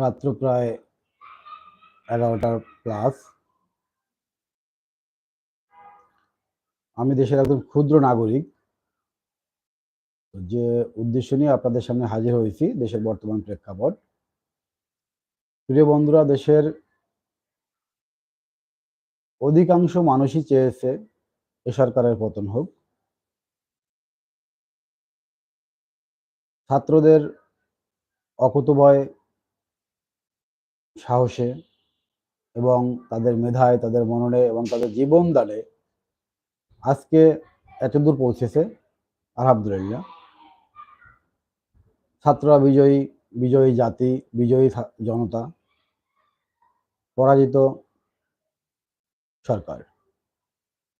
রাত্র প্রায় এগারোটার প্লাস আমি দেশের একজন ক্ষুদ্র নাগরিক। যে উদ্দেশ্য নিয়ে আপনাদের সামনে হাজির হয়েছি, দেশের বর্তমান প্রেক্ষাপট। প্রিয় বন্ধুরা, দেশের অধিকাংশ মানুষই চেয়েছে এ সরকারের পতন হোক। ছাত্রদের অকুতভয় সাহসে এবং তাদের মেধায়, তাদের মননে এবং তাদের জীবন দানে আজকে এতদূর পৌঁছেছে, আলহামদুলিল্লাহ। ছাত্ররা বিজয়ী বিজয়ী জাতি, বিজয়ী জনতা, পরাজিত সরকার।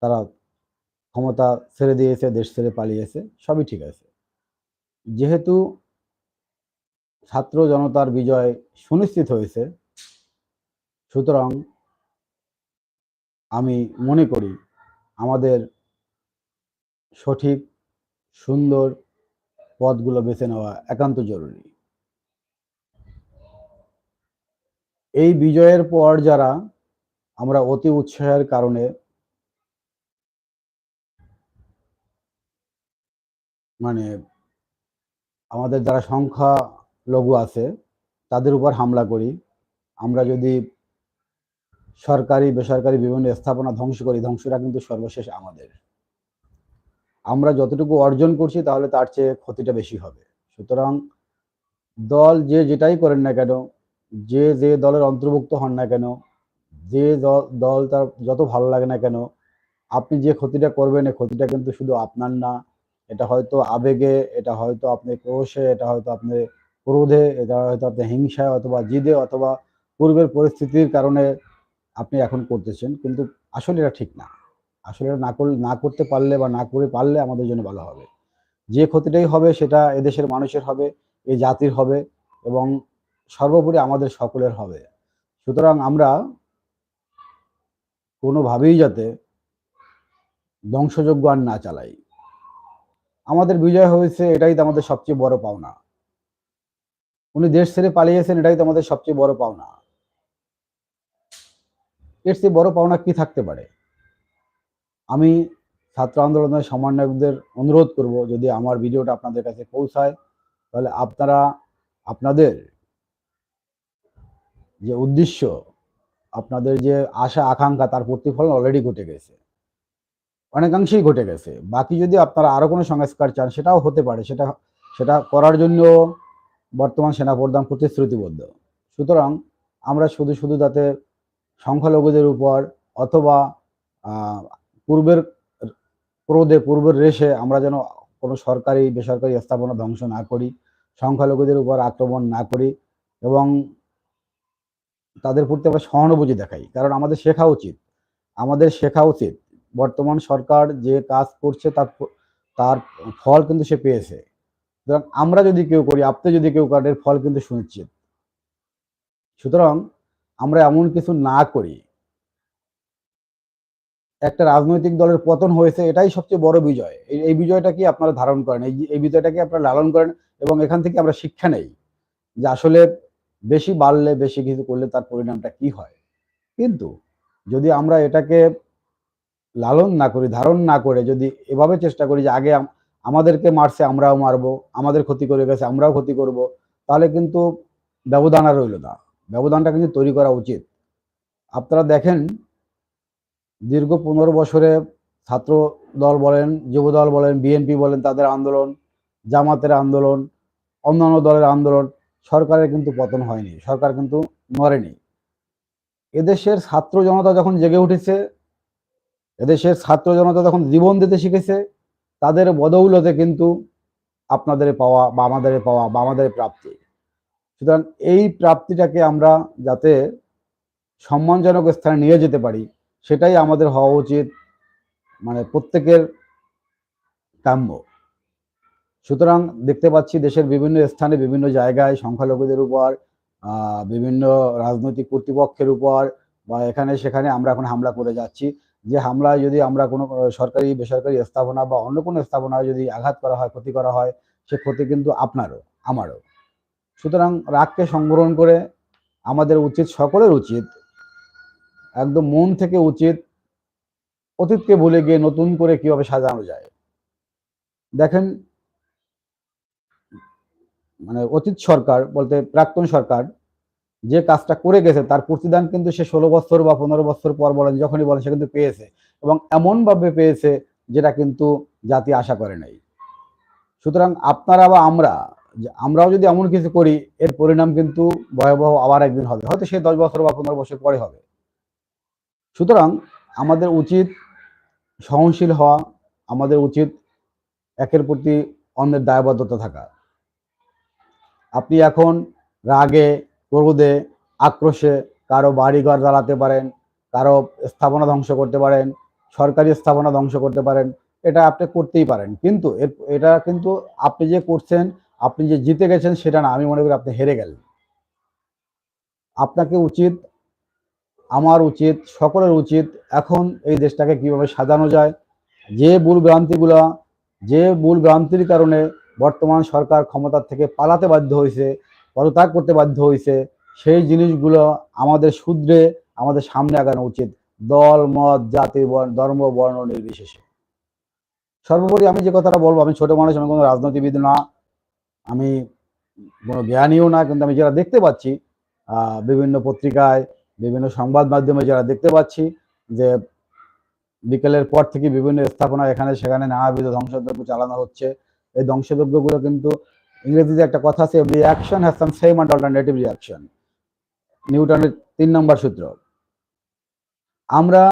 তারা ক্ষমতা ছেড়ে দিয়েছে, দেশ ছেড়ে পালিয়েছে, সবই ঠিক আছে। যেহেতু ছাত্র জনতার বিজয় সুনিশ্চিত হয়েছে সুতরাং আমি মনে করি আমাদের সঠিক, সুন্দর পথগুলো বেছে নেওয়া একান্ত জরুরি। এই বিজয়ের পর যারা আমরা অতি উৎসাহের কারণে মানে আমাদের যারা সংখ্যা লঘু আছে, তাদের উপর হামলা করি। আমরা যদি সরকারি, বেসরকারি বিভিন্ন স্থাপনা ধ্বংস করি ধ্বংসটা কিন্তু সর্বশেষ আমাদের। আমরা যতটুকু অর্জন করছি, তাহলে তার চেয়ে ক্ষতিটা বেশি হবে। সুতরাং দল যে যেটাই করেন না কেন, যে যে দলের অন্তর্ভুক্ত হন না কেন, যে দল তার যত ভালো লাগে না কেন, আপনি যে ক্ষতিটা করবেন এই ক্ষতিটা কিন্তু শুধু আপনার না। এটা হয়তো আবেগে, এটা হয়তো আপনি ক্রোশে, এটা হয়তো আপনি ক্রোধে, এটা হয়তো আপনি হিংসায় অথবা জিদে অথবা পূর্বের পরিস্থিতির কারণে আপনি এখন করতেছেন, কিন্তু আসলে এটা ঠিক না। আসলে এটা না করলে, না করতে পারলে বা না করে পারলে আমাদের জন্য ভালো হবে। যে ক্ষতিটাই হবে সেটা এদেশের মানুষের হবে এই জাতির হবে এবং সর্বোপরি আমাদের সকলের হবে। সুতরাং আমরা কোনোভাবেই যাতে ধ্বংসযজ্ঞ আর না চালাই। আমাদের বিজয় হয়েছে, এটাই তো আমাদের সবচেয়ে বড় পাওনা। উনি দেশ ছেড়ে পালিয়েছেন, এটাই তো আমাদের সবচেয়ে বড় পাওনা। এর চেয়ে বড় পাওনা কি থাকতে পারে? আমি ছাত্র আন্দোলনের সমন্বয়কদের অনুরোধ করব, যদি আমার ভিডিওটা আপনাদের কাছে পৌঁছায়, তাহলে আপনারা, আপনাদের যে উদ্দেশ্য, আপনাদের যে আশা, আকাঙ্ক্ষা, তার প্রতিফলন অলরেডি ঘটে গেছে। অনেকাংশেই ঘটে গেছে। বাকি যদি আপনারা আরও কোনো সংস্কার চান, সেটাও হতে পারে। সেটা সেটা করার জন্য বর্তমান সেনাপ্রধান প্রতিশ্রুতিবদ্ধ। সুতরাং আমরা শুধু শুধু যাতে সংখ্যালঘুদের উপর অথবা পূর্বের ক্রোধে, পূর্বের রেশে আমরা যেন কোনো সরকারি, বেসরকারি স্থাপনা ধ্বংস না করি, সংখ্যালঘুদের উপর আক্রমণ না করি এবং তাদের প্রতি আমরা সহানুভূতি দেখাই। কারণ আমাদের শেখা উচিত। আমাদের শেখা উচিত। বর্তমান সরকার যে কাজ করছে তার তার ফল কিন্তু সে পেয়েছে। সুতরাং আমরা যদি কেউ করি, আপনি যদি কেউ করেন ফল কিন্তু সুনিশ্চিত। সুতরাং আমরা এমন কিছু না করি। একটা রাজনৈতিক দলের পতন হয়েছে, এটাই সবচেয়ে বড় বিজয়। এই বিজয়টা কি আপনারা ধারণ করেন? এই বিজয়টাকে আপনারা লালন করেন এবং এখান থেকে আমরা শিক্ষা নেই যে আসলে বেশি বাড়লে বেশি কিছু করলে তার পরিণামটা কি হয়। কিন্তু যদি আমরা এটাকে লালন না করি, ধারণ না করে, যদি এভাবে চেষ্টা করি যে আগে আমাদেরকে মারছে, আমরাও মারবো, আমাদের ক্ষতি করে গেছে, আমরাও ক্ষতি করব, তাহলে কিন্তু ব্যবধান রইল না। ব্যবধানটা কিন্তু তৈরি করা উচিত। আপনারা দেখেন, দীর্ঘ পনেরো বছরে ছাত্র দল বলেন, যুব দল বলেন, বিএনপি বলেন, তাদের আন্দোলন, জামাতের আন্দোলন, অন্যান্য দলের আন্দোলন, সরকারের কিন্তু পতন হয়নি, সরকার কিন্তু মরেনি। এদেশের ছাত্র জনতা যখন জেগে উঠেছে, এদেশের ছাত্র জনতা যখন জীবন দিতে শিখেছে, তাদের বদৌলতে কিন্তু আপনাদের পাওয়া বা আমাদের পাওয়া বা আমাদের প্রাপ্তি। সুতরাং এই প্রাপ্তিটাকে আমরা যাতে সম্মানজনক স্থানে নিয়ে যেতে পারি, সেটাই আমাদের হওয়া উচিত মানে প্রত্যেকের কাম্য। সুতরাং দেখতে পাচ্ছি দেশের বিভিন্ন স্থানে বিভিন্ন জায়গায় সংখ্যালঘুদের উপর বিভিন্ন রাজনৈতিক কর্তৃপক্ষের উপর, বা এখানে সেখানে আমরা এখন হামলা করে যাচ্ছি। যে হামলায় যদি আমরা কোনো সরকারি, বেসরকারি স্থাপনা বা অন্য কোনো স্থাপনায় যদি আঘাত করা হয়, ক্ষতি করা হয়, সে ক্ষতি কিন্তু আপনারও, আমারও। সুতরাং রাগকে সংবরণ করে আমাদের উচিত, সকলের উচিত, একদম মন থেকে উচিত অতীতকে ভুলে গিয়ে নতুন করে কীভাবে সাজানো যায়। দেখেন মানে অতীত সরকার বলতে প্রাক্তন সরকার যে কাজটা করে গেছে, তার প্রতিদান কিন্তু সে ষোলো বছর বা পনেরো বছর পর বলেন, যখনই বলেন, সে কিন্তু পেয়েছে এবং এমনভাবে পেয়েছে যেটা কিন্তু জাতি আশা করে নাই। সুতরাং আপনারা বা আমরা যে আমরাও যদি এমন কিছু করি, এর পরিণাম কিন্তু ভয়াবহ আবার একদিন হবে। হয়তো সে দশ বছর বা পনেরো বছর পরে হবে। সুতরাং আমাদের উচিত সহনশীল হওয়া, আমাদের উচিত একের প্রতি অন্যের দায়বদ্ধতা থাকা। আপনি এখন রাগে, ক্রোধে, আক্রোশে কারও বাড়িঘর জ্বালাতে পারেন, কারও স্থাপনা ধ্বংস করতে পারেন, সরকারি স্থাপনা ধ্বংস করতে পারেন, এটা আপনি করতেই পারেন। কিন্তু এটা কিন্তু আপনি যে করছেন আপনি যে জিতে গেছেন সেটা না, আমি মনে করি আপনি হেরে গেলেন। আপনাকে উচিত, আমার উচিত, সকলের উচিত এখন এই দেশটাকে কীভাবে সাজানো যায়, যে ভুল ভ্রান্তিগুলা, যে ভুল ভ্রান্তির কারণে বর্তমান সরকার ক্ষমতার থেকে পালাতে বাধ্য হয়েছে, পদত্যাগ করতে বাধ্য হয়েছে, সেই জিনিসগুলো আমাদের শুধরে আমাদের সামনে আগানো উচিত। দল, মত, জাতি, বর্ণ, ধর্ম, বর্ণ নির্বিশেষে। সর্বোপরি আমি যে কথাটা বলব, আমি ছোট মানুষ, আমি কোনো রাজনীতিবিদ না আমি কোনো জ্ঞানীও না, কিন্তু আমি যারা দেখতে পাচ্ছি বিভিন্ন পত্রিকায়, বিভিন্ন সংবাদ মাধ্যমে যারা দেখতে পাচ্ছি যে বিকেলের পর থেকে বিভিন্ন স্থাপনা এখানে সেখানে নানাবিধ ধ্বংসদ্রব্য চালানো হচ্ছে। এই ধ্বংসদ্রব্যগুলো কিন্তু ইংরেজিতে একটা কথা আছে reaction has some same and alternative reaction নিউটনের তিন নম্বর সূত্র। আমরা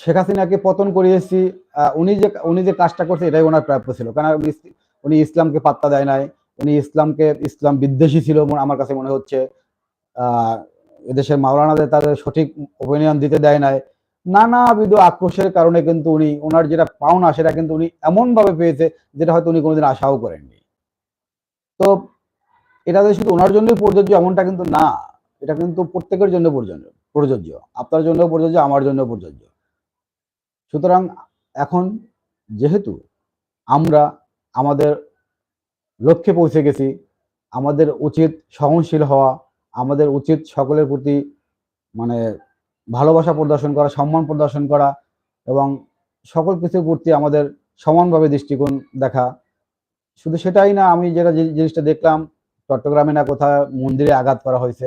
শেখ হাসিনাকে পতন করিয়েছি উনি যে উনি যে কাজটা করছে, এটাই ওনার প্রাপ্য ছিল। কারণ উনি ইসলামকে পাত্তা দেয় নাই, উনি ইসলামকে, ইসলাম বিদ্বেষী ছিল আমার কাছে মনে হচ্ছে। আহ, এদেশের মাওলানাদের তাদের সঠিক ওপিনিয়ন দিতে দেয় নাই। নানাবিধ আক্রোশের কারণে কিন্তু উনি ওনার যেটা পাওনা সেটা কিন্তু উনি এমন ভাবে পেয়েছে যেটা হয়তো উনি কোনোদিন আশাও করেননি। তো এটা যে শুধু ওনার জন্যই প্রযোজ্য এমনটা কিন্তু না, এটা কিন্তু প্রত্যেকের জন্য প্রযোজ্য প্রযোজ্য। আপনার জন্য প্রযোজ্য, আমার জন্য প্রযোজ্য। সুতরাং এখন যেহেতু আমরা আমাদের লক্ষ্যে পৌঁছে গেছি। আমাদের উচিত সহনশীল হওয়া, আমাদের উচিত সকলের প্রতি মানে ভালোবাসা প্রদর্শন করা, সম্মান প্রদর্শন করা এবং সকল কিছুর প্রতি আমাদের সমানভাবে দৃষ্টিকোণ দেখা। শুধু সেটাই না, আমি যেটা জিনিসটা দেখলাম, চট্টগ্রামে না কোথায় মন্দিরে আঘাত করা হয়েছে।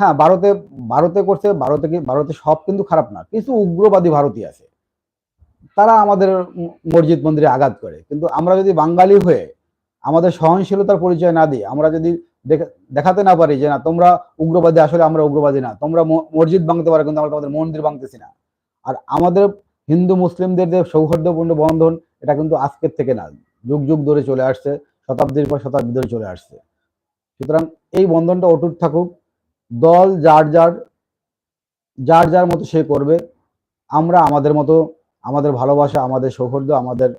হ্যাঁ ভারতে ভারতে করছে, ভারতে কি, ভারতে সব কিন্তু খারাপ না, কিছু উগ্রবাদী ভারতীয় আছে। তারা আমাদের মসজিদ মন্দিরে আঘাত করে। কিন্তু আমরা যদি বাঙালি হয়ে আমাদের সহনশীলতার পরিচয় না দিই, আমরা যদি দেখাতে না পারি যে না, তোমরা উগ্রবাদী, আসলে আমরা উগ্রবাদী না, তোমরা মসজিদ ভাঙতে পারো কিন্তু আমরা তোমাদের মন্দির ভাঙতেছি না। আর আমাদের হিন্দু, মুসলিমদের যে সৌহার্দ্যপূর্ণ বন্ধন, এটা কিন্তু আজকের থেকে না, যুগ যুগ ধরে চলে আসছে, শতাব্দীর পর শতাব্দী ধরে চলে আসছে। সুতরাং এই বন্ধনটা অটুট থাকুক, দল যার যার যার যার মতো সে করবে, আমরা আমাদের মতো আমাদের ভালোবাসা, আমাদের সৌহার্দ্য, আমাদের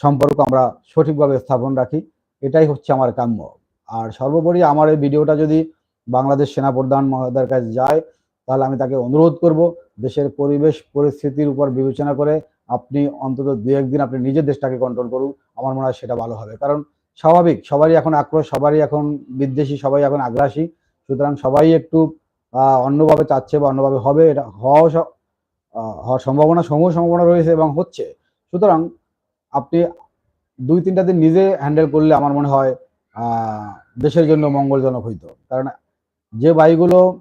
সম্পর্ক আমরা সঠিকভাবে স্থাপন রাখি, এটাই হচ্ছে আমার কাম্য। আর সর্বোপরি আমার এই ভিডিওটা যদি বাংলাদেশ সেনাপ্রধান মহোদয়ের কাছে যায়, তাহলে আমি তাকে অনুরোধ করব, দেশের পরিবেশ, পরিস্থিতির উপর বিবেচনা করে আপনি অন্তত দু একদিন আপনি নিজের দেশটাকে কন্ট্রোল করুন, আমার মনে হয় সেটা ভালো হবে। কারণ স্বাভাবিক, সবারই এখন আক্রোশ, সবারই এখন বিদ্বেষী, সবাই এখন আগ্রাসী, সুতরাং সবাই একটু অন্যভাবে চাচ্ছে বা অন্যভাবে হবে, এটা হওয়াও হওয়ার সম্ভাবনা, সমূহ সম্ভাবনা রয়েছে এবং হচ্ছে। সুতরাং আপনি দুই তিনটা দিন নিজে হ্যান্ডেল করলে আমার মনে হয় দেশের জন্য মঙ্গলজনক হইতো। কারণ যে ভাইগুলো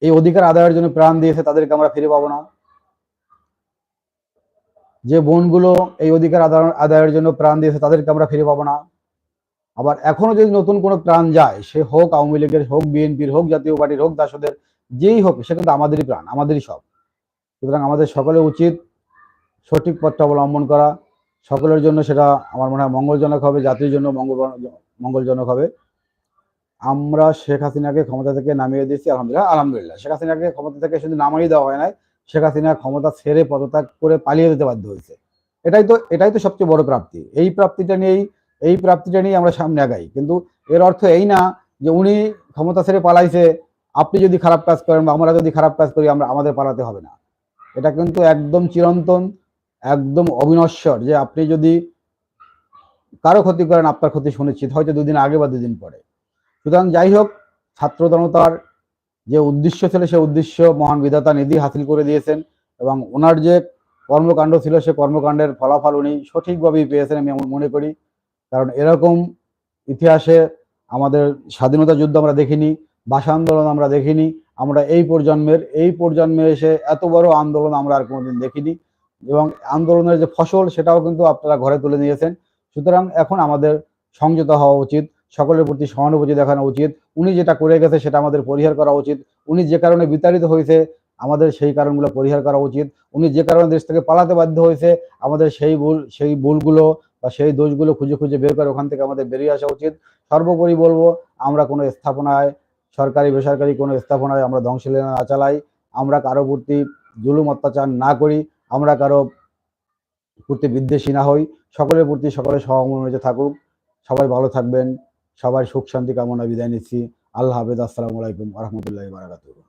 এই অধিকার আদায়ের জন্য প্রাণ দিয়েছে, তাদেরকে আমরা ফিরে পাবো না। যে বোনগুলো এই অধিকার আদায়- আদায়ের জন্য প্রাণ দিয়েছে, তাদেরকে আমরা ফিরে পাবো না। আবার এখনও যদি নতুন কোনো প্রাণ যায়, সে হোক আওয়ামী লীগের হোক, বিএনপির হোক, জাতীয় পার্টির হোক, দাসদের, যেই হোক, সে কিন্তু আমাদেরই প্রাণ, আমাদেরই সব। সুতরাং আমাদের সকলে উচিত সঠিক পথটা অবলম্বন করা। সকলের জন্য সেটা আমার মনে হয় মঙ্গলজনক হবে, জাতির জন্য মঙ্গল মঙ্গলজনক হবে। আমরা শেখ হাসিনাকে ক্ষমতা থেকে নামিয়ে দিয়েছি, আলহামদুলিল্লাহ। আলহামদুলিল্লাহ, শেখ হাসিনাকে ক্ষমতা থেকে শুধু নামিয়ে দেওয়া হয় নাই, শেখ হাসিনা ক্ষমতা ছেড়ে পদত্যাগ করে পালিয়ে যেতে বাধ্য হয়েছে। এটাই তো এটাই তো সবচেয়ে বড় প্রাপ্তি। এই প্রাপ্তিটা নিয়েই এই প্রাপ্তিটা নিয়ে আমরা সামনে আগাই। কিন্তু এর অর্থ এই না যে উনি ক্ষমতা ছেড়ে পালাইছে, আপনি যদি খারাপ কাজ করেন বা আমরা যদি খারাপ কাজ করি, আমরা আমাদের পালাতে হবে না। এটা কিন্তু একদম চিরন্তন, একদম অবিনশ্বর যে আপনি যদি কারও ক্ষতি করেন, আপনার ক্ষতি সুনিশ্চিত, হয়তো দুদিন আগে বা দুদিন পরে। সুতরাং যাই হোক, ছাত্র জনতার যে উদ্দেশ্য ছিল, সে উদ্দেশ্য মহান বিধাতা নিধি হাসিল করে দিয়েছেন এবং ওনার যে কর্মকাণ্ড ছিল, সে কর্মকাণ্ডের ফলাফল উনি সঠিকভাবেই পেয়েছেন আমি মনে করি। কারণ এরকম ইতিহাসে আমাদের স্বাধীনতা যুদ্ধ আমরা দেখিনি, ভাষা আন্দোলন আমরা দেখিনি আমরা এই প্রজন্মের, এই প্রজন্মে এসে এত বড় আন্দোলন আমরা আর কোনোদিন দেখিনি। এবং আন্দোলনের যে ফসল, সেটাও কিন্তু আপনারা ঘরে তুলে নিয়েছেন। সুতরাং এখন আমাদের সংযত হওয়া উচিত, সকলের প্রতি সহানুভূতি দেখানো উচিত। উনি যেটা করে গেছে, সেটা আমাদের পরিহার করা উচিত। উনি যে কারণে বিতাড়িত হয়েছে, আমাদের সেই কারণগুলো পরিহার করা উচিত। উনি যে কারণে দেশ থেকে পালাতে বাধ্য হয়েছে, আমাদের সেই ভুল, সেই ভুলগুলো বা সেই দোষগুলো খুঁজে খুঁজে বের করে ওখান থেকে আমাদের বেরিয়ে আসা উচিত। সর্বোপরি বলব, আমরা কোনো স্থাপনায় সরকারি, বেসরকারি কোনো স্থাপনায় আমরা ধ্বংসলীলা না চালাই, আমরা কারও প্রতি জুলুম, অত্যাচার না করি, আমরা কারও প্রতি বিদ্বেষী না হই, সকলের প্রতি সকলের সহমর্মিত থাকুক। সবাই ভালো থাকবেন, সবাই সুখ শান্তি কামনা বিদায় নিচ্ছি। আল্লাহ হাফেজ, আসসালামু আলাইকুম রহমতুল্লাহ বারাকাতুহ।